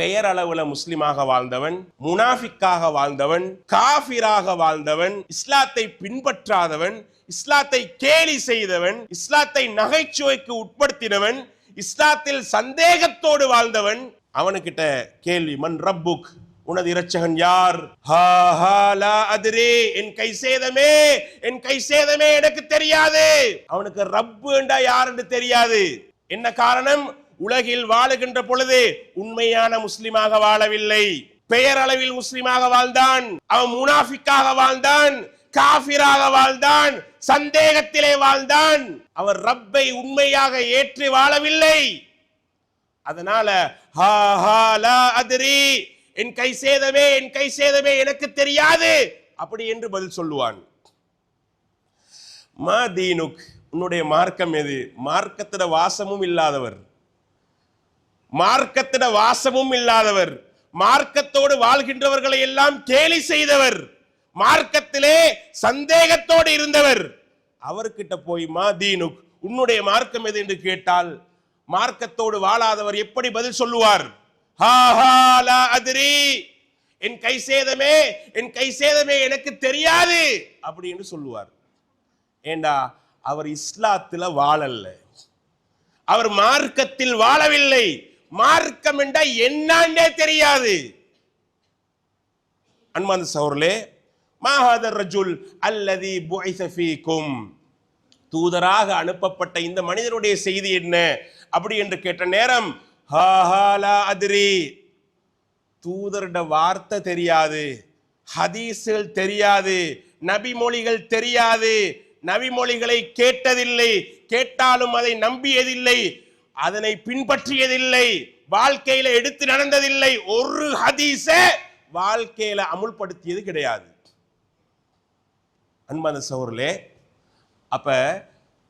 பெயரளவுல முஸ்லிமாக வாழ்ந்தவன் முனாஃபிக்காக வாழ்ந்தவன் காஃபிராக வாழ்ந்தவன் இஸ்லாத்தை பின்பற்றாதவன் இஸ்லாத்தை கேலி செய்தவன் இஸ்லாத்தை நகைச்சுவைக்கு உட்படுத்தினவன் இஸ்லாத்தில் சந்தேகத்தோடு வாழ்ந்தவன். அவனுக்கிட்ட கேள்வி மன் ரப்புக் உனது இரட்சகன் யார்? அதிரே என் கை சேதமே என் கை சேதமே எனக்கு தெரியாது. அவனுக்கு ரப்பு என்றா யாருன்னு தெரியாது. என்ன காரணம்? உலகில் வாழுகின்ற பொழுது உண்மையான முஸ்லிமாக வாழவில்லை. பெயரளவில் முஸ்லிமாக வாழ்ந்தான். அவன் முனாஃபிக்காக வாழ்ந்தான். காபிராக வாழ்ந்தான். சந்தேகத்திலே வாழ்ந்தான். அவர் ரப்பை உண்மையாக ஏற்றி வாழவில்லை. அதனால ஹா ஹா லா அதிரி. என் கை சேதமே என் கை சேதமே எனக்கு தெரியாது. அப்படி என்று பதில் சொல்லுவான். மா தீனுக் உன்னுடைய மார்க்கம் எது? மார்க்கத்திட வாசமும் இல்லாதவர். மார்க்கத்திட வாசமும் இல்லாதவர். மார்க்கத்தோடு வாழ்கின்றவர்களை எல்லாம் கேலி செய்தவர். மார்க்கத்திலே சந்தேகத்தோடு இருந்தவர். அவர்கிட்ட போய் மா தீனுக் உன்னுடைய மார்க்கம் எது? என்று கேட்டால் மார்க்கத்தோடு வாழாதவர் எப்படி பதில் சொல்லுவார்? அதிரி என் கை சேதமே என் கை சேதமே எனக்கு தெரியாது. அப்படி என்று சொல்லுவார். ஏண்டா அவர் இஸ்லாத்துல வாழல்ல. அவர் மார்க்கத்தில் வாழவில்லை. மார்க்கம் என்றா என்னன்னே தெரியாது. அன்பாந்த சௌர்லே மாஹாதர் ரஜுல் அல்லதி புஐசஃபீக்கும் தூதராக அனுப்பப்பட்ட இந்த மனிதனுடைய செய்தி என்ன? அப்படி என்று கேட்ட நேரம் ஹாஹாலா அதிரி. தூதரிட வார்த்தை தெரியாது ஹதீஸுகள் தெரியாது நபிமொழிகள் தெரியாது. நபிமொழிகளை கேட்டதில்லை கேட்டாலும் அதை நம்பியதில்லை. அதனை பின்பற்றியதில்லை வாழ்க்கையில எடுத்து நடந்ததில்லை. ஒரு ஹதீஸ வாழ்க்கையில அமுல்படுத்தியது கிடையாது. அன்பான சோர்லே அப்ப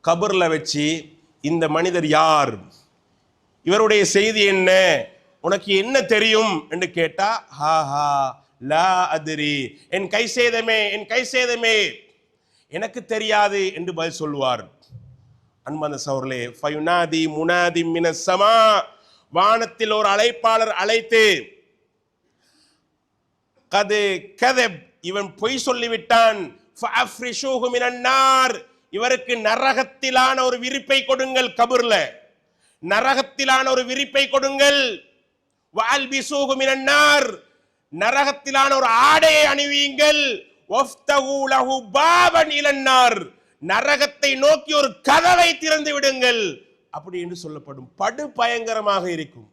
கபர்ல வச்சு இந்த மனிதர் யார்? இவருடைய செய்தி என்ன? உனக்கு என்ன தெரியும்? என்று கேட்டா ஹா ஹா லா அதிரி. என் கை சேதமே என் கை சேதமே. எனக்கு தெரியாது என்று பதில் சொல்லுவார். அன்பந்த சௌர்லே ஃபயுனாதி முனாதி மினசமா வானத்தில் ஒரு அழைப்பாளர் அழைத்து கது கதப் இவன் பொய் சொல்லிவிட்டான். இவருக்கு நரகத்திலான ஒரு விரிப்பை கொடுங்கள் கபூர்ல. நரகத்திலான ஒரு விரிப்பை கொடுங்கள். வால்பிசூஹு மினன் நார் நரகத்திலான ஒரு ஆடையை அணிவியுங்கள் வஃப்தஹு லஹு பாபன் இளன்னார் நரகத்தை நோக்கி ஒரு கதவை திறந்து விடுங்கள். அப்படி என்று சொல்லப்படும். படு பயங்கரமாக இருக்கும்.